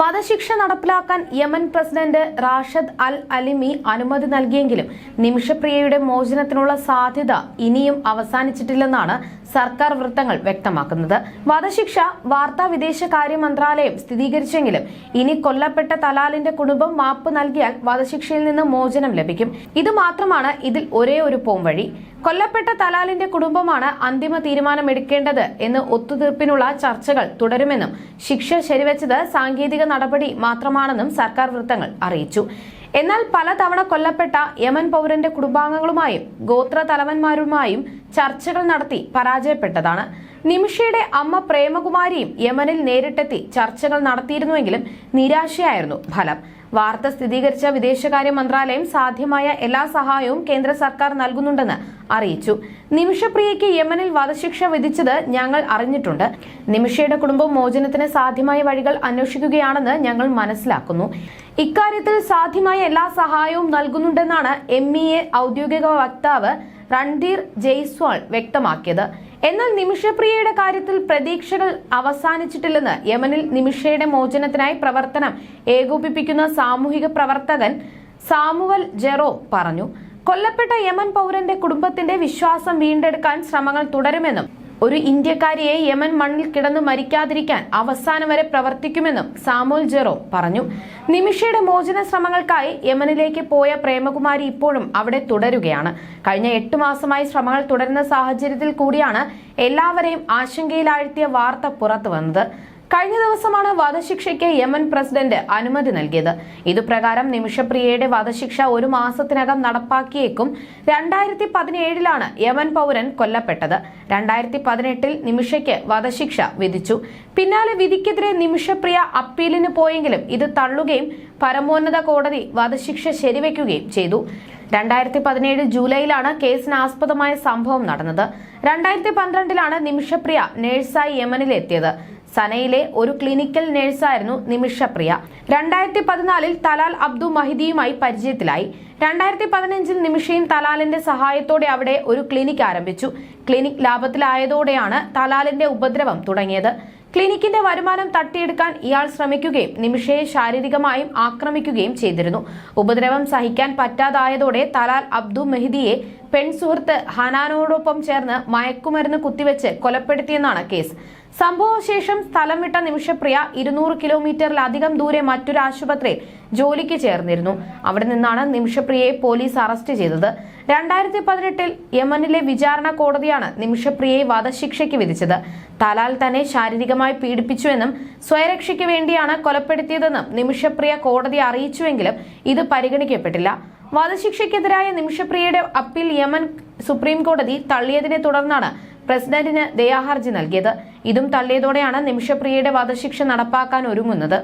വധശിക്ഷ നടപ്പിലാക്കാൻ Yemen president റാഷദ് അൽ അലിമി അനുമതി നൽകിയെങ്കിലും നിമിഷപ്രിയയുടെ മോചനത്തിനുള്ള സാധ്യത ഇനിയും അവസാനിച്ചിട്ടില്ലെന്നാണ് സർക്കാർ വൃത്തങ്ങൾ വ്യക്തമാക്കുന്നത്. വധശിക്ഷ വാർത്താ വിദേശകാര്യ മന്ത്രാലയം സ്ഥിരീകരിച്ചെങ്കിലും ഇനി കൊല്ലപ്പെട്ട തലാലിന്റെ കുടുംബം മാപ്പ് നൽകിയാൽ വധശിക്ഷയിൽ നിന്ന് മോചനം ലഭിക്കും. ഇത് മാത്രമാണ് ഇതിൽ ഒരേ ഒരു പോംവഴി കൊല്ലപ്പെട്ട തലാലിന്റെ കുടുംബമാണ് അന്തിമ തീരുമാനമെടുക്കേണ്ടത് എന്ന് ഒത്തുതീർപ്പിനുള്ള ചർച്ചകൾ തുടരുമെന്നും ശിക്ഷ ശരിവച്ചത് സാങ്കേതിക നടപടി മാത്രമാണെന്നും സർക്കാർ വൃത്തങ്ങൾ അറിയിച്ചു. എന്നാൽ പലതവണ കൊല്ലപ്പെട്ട യമൻ പൗരന്റെ കുടുംബാംഗങ്ങളുമായും ഗോത്ര തലവന്മാരുമായും ചർച്ചകൾ നടത്തി പരാജയപ്പെട്ടതാണ്. നിമിഷയുടെ അമ്മ പ്രേമകുമാരിയും യമനിൽ നേരിട്ടെത്തി ചർച്ചകൾ നടത്തിയിരുന്നുവെങ്കിലും നിരാശയായിരുന്നു ഫലം. വാർത്ത സ്ഥിരീകരിച്ച വിദേശകാര്യ മന്ത്രാലയം സാധ്യമായ എല്ലാ സഹായവും കേന്ദ്ര സർക്കാർ നൽകുന്നുണ്ടെന്ന് അറിയിച്ചു. നിമിഷപ്രിയയ്ക്ക് യമനിൽ വധശിക്ഷ വിധിച്ചത് ഞങ്ങൾ അറിഞ്ഞിട്ടുണ്ട്. നിമിഷയുടെ കുടുംബം മോചനത്തിന് സാധ്യമായ വഴികൾ അന്വേഷിക്കുകയാണെന്ന് ഞങ്ങൾ മനസ്സിലാക്കുന്നു. ഇക്കാര്യത്തിൽ സാധ്യമായ എല്ലാ സഹായവും നൽകുന്നുണ്ടെന്നാണ് എം ഔദ്യോഗിക വക്താവ് രൺധീർ ജയ്സ്വാൾ വ്യക്തമാക്കിയത്. എന്നാൽ നിമിഷപ്രിയയുടെ കാര്യത്തിൽ പ്രതീക്ഷകൾ അവസാനിച്ചിട്ടില്ലെന്ന് യമനിൽ നിമിഷയുടെ മോചനത്തിനായി പ്രവർത്തനം ഏകോപിപ്പിക്കുന്ന സാമൂഹിക പ്രവർത്തകൻ സാമുവൽ ജെറോ പറഞ്ഞു കൊല്ലപ്പെട്ട യമൻ പൗരന്റെ കുടുംബത്തിന്റെ വിശ്വാസം വീണ്ടെടുക്കാൻ ശ്രമങ്ങൾ തുടരുമെന്നും ഒരു ഇന്ത്യക്കാരിയെ യമൻ മണ്ണിൽ കിടന്നു മരിക്കാതിരിക്കാൻ അവസാനം വരെ പ്രവർത്തിക്കുമെന്നും സാമുൽ ജെറോ പറഞ്ഞു. നിമിഷയുടെ മോചന ശ്രമങ്ങൾക്കായി യമനിലേക്ക് പോയ പ്രേമകുമാരി ഇപ്പോഴും അവിടെ തുടരുകയാണ്. കഴിഞ്ഞ എട്ട് മാസമായി ശ്രമങ്ങൾ തുടരുന്ന സാഹചര്യത്തിൽ കൂടിയാണ് എല്ലാവരെയും ആശങ്കയിലാഴ്ത്തിയ വാർത്ത പുറത്തു വന്നത് കഴിഞ്ഞ ദിവസമാണ് വധശിക്ഷയ്ക്ക് യമൻ പ്രസിഡന്റ് അനുമതി നൽകിയത്. ഇതുപ്രകാരം നിമിഷപ്രിയയുടെ വധശിക്ഷ ഒരു മാസത്തിനകം നടപ്പാക്കിയേക്കും രണ്ടായിരത്തി പതിനേഴിലാണ് യമൻ പൗരൻ കൊല്ലപ്പെട്ടത്. രണ്ടായിരത്തി പതിനെട്ടിൽ നിമിഷയ്ക്ക് വധശിക്ഷ വിധിച്ചു. പിന്നാലെ വിധിക്കെതിരെ നിമിഷപ്രിയ അപ്പീലിന് പോയെങ്കിലും ഇത് തള്ളുകയും പരമോന്നത കോടതി വധശിക്ഷ ശരിവെക്കുകയും ചെയ്തു. രണ്ടായിരത്തി പതിനേഴ് ജൂലൈയിലാണ് കേസിന് ആസ്പദമായ സംഭവം നടന്നത്. രണ്ടായിരത്തി പന്ത്രണ്ടിലാണ് നിമിഷപ്രിയ നഴ്സായി യമനിലെത്തിയത്. സനയിലെ ഒരു ക്ലിനിക്കൽ നഴ്സായിരുന്നു നിമിഷപ്രിയ. രണ്ടായിരത്തി പതിനാലിൽ തലാൽ അബ്ദു മഹിദിയുമായി പരിചയത്തിലായി. രണ്ടായിരത്തി പതിനഞ്ചിൽ നിമിഷയും തലാലിന്റെ സഹായത്തോടെ അവിടെ ഒരു ക്ലിനിക് ആരംഭിച്ചു. ക്ലിനിക് ലാഭത്തിലായതോടെയാണ് തലാലിന്റെ ഉപദ്രവം തുടങ്ങിയത്. ക്ലിനിക്കിന്റെ വരുമാനം തട്ടിയെടുക്കാൻ ഇയാൾ ശ്രമിക്കുകയും നിമിഷയെ ശാരീരികമായും ആക്രമിക്കുകയും ചെയ്തിരുന്നു. ഉപദ്രവം സഹിക്കാൻ പറ്റാതായതോടെ തലാൽ അബ്ദു മെഹിദിയെ പെൺസുഹൃത്ത് ഹനാനോടൊപ്പം ചേർന്ന് മയക്കുമരുന്ന് കുത്തിവെച്ച് കൊലപ്പെടുത്തിയെന്നാണ് കേസ്. സംഭവശേഷം സ്ഥലം വിട്ട നിമിഷപ്രിയ ഇരുന്നൂറ് കിലോമീറ്ററിലധികം ദൂരെ മറ്റൊരു ആശുപത്രിയിൽ ജോലിക്ക് ചേർന്നിരുന്നു. അവിടെ നിന്നാണ് നിമിഷപ്രിയയെ പോലീസ് അറസ്റ്റ് ചെയ്തത്. രണ്ടായിരത്തി പതിനെട്ടിൽ യമനിലെ വിചാരണ കോടതിയാണ് നിമിഷപ്രിയയെ വധശിക്ഷയ്ക്ക് വിധിച്ചത്. തലാൽ തന്നെ ശാരീരികമായി പീഡിപ്പിച്ചുവെന്നും സ്വയരക്ഷയ്ക്ക് വേണ്ടിയാണ് കൊലപ്പെടുത്തിയതെന്നും നിമിഷപ്രിയ കോടതി അറിയിച്ചുവെങ്കിലും ഇത് പരിഗണിക്കപ്പെട്ടില്ല. വധശിക്ഷയ്ക്കെതിരായ നിമിഷപ്രിയയുടെ അപ്പീൽ യമൻ സുപ്രീം കോടതി തള്ളിയതിനെ തുടർന്നാണ് പ്രസിഡന്റിന് ദയാഹർജി നൽകിയത്. ഇതും തള്ളിയതോടെയാണ് നിമിഷപ്രിയയുടെ വധശിക്ഷ നടപ്പാക്കാൻ ഒരുങ്ങുന്നത്.